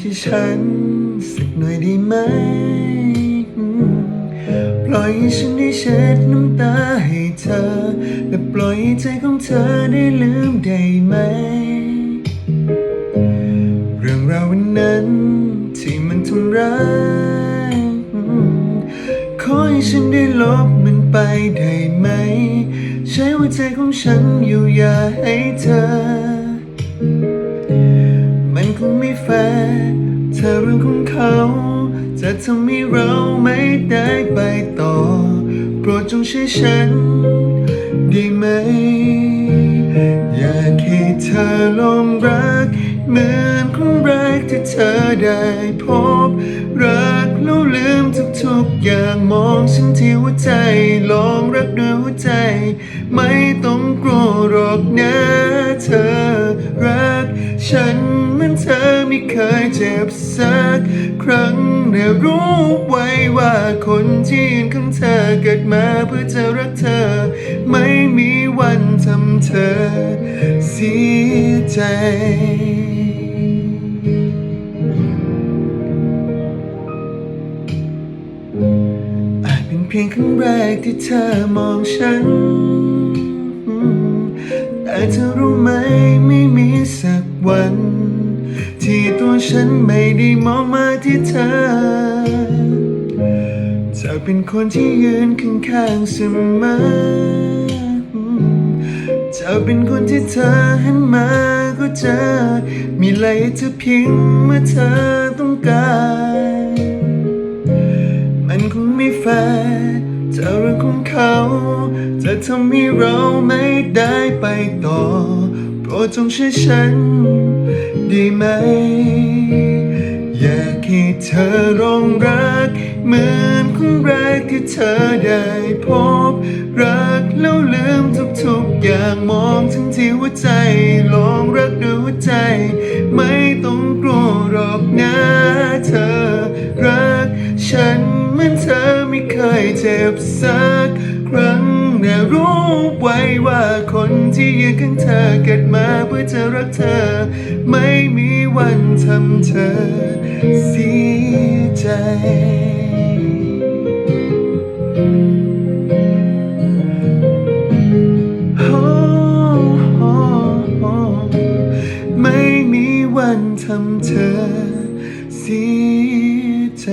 ที่ฉันสักหน่อยได้ไหม ปล่อยฉันได้เช็ดน้ำตาให้เธอ และปล่อยใจของเธอได้ลืมได้ไหม เรื่องราววันนั้นที่มันทำร้าย ขอให้ฉันได้ลบมันไปได้ไหม ใช้หัวใจของฉันอยู่อย่าให้เธอ แฟร์ถ้าเรื่องของเขา จะทำให้เราไม่ได้ไปต่อ โปรดจงช่วยฉัน ได้ไหม อยากให้เธอลองรัก เหมือนครั้งแรกที่เธอได้พบ รักแล้วลืมทุกๆอย่างมองฉันที่หัวใจ ลองรักด้วยหัวใจ ไม่ต้องกลัวหรอกนะ เคยเจ็บสักครั้งแต่รู้ไว้ว่าคนที่ยืนข้างเธอเกิดมาเพื่อจะรักเธอ ไม่มีวันทำเธอเสียใจอาจเป็นเพียงครั้งแรกที่เธอมองฉัน แต่เธอรู้ไหมไม่มีสักวัน ที่ตัวฉันไม่ได้มองมาที่เธอจะเป็นคนที่ยืนข้างๆเสมอจะเป็นคนที่เธอหันมาก็เจอ มีอะไรให้เธอพียงเมื่อเธอต้องการ มันคงไม่แฟร์จะเรื่องของเขาจะทำให้เราไม่ได้ไปต่อ โปรดจงช่วยฉัน ได้ไหม อยากให้เธอลองรัก เหมือนครั้งแรกที่เธอได้พบ รักแล้วลืมทุกๆอย่างมองถึงที่หัวใจลองรักด้วยหัวใจ ไม่ต้องกลัวหรอกนะเธอ รัก ฉันเหมือนเธอไม่เคยเจ็บสักครั้งแต่รู้ไว้ว่าคนที่ยืนข้างเธอเกิดมาเพื่อจะรักเธอไม่ วันทำเธอเสียใจโอ้ไม่มีวันทำเธอเสียใจ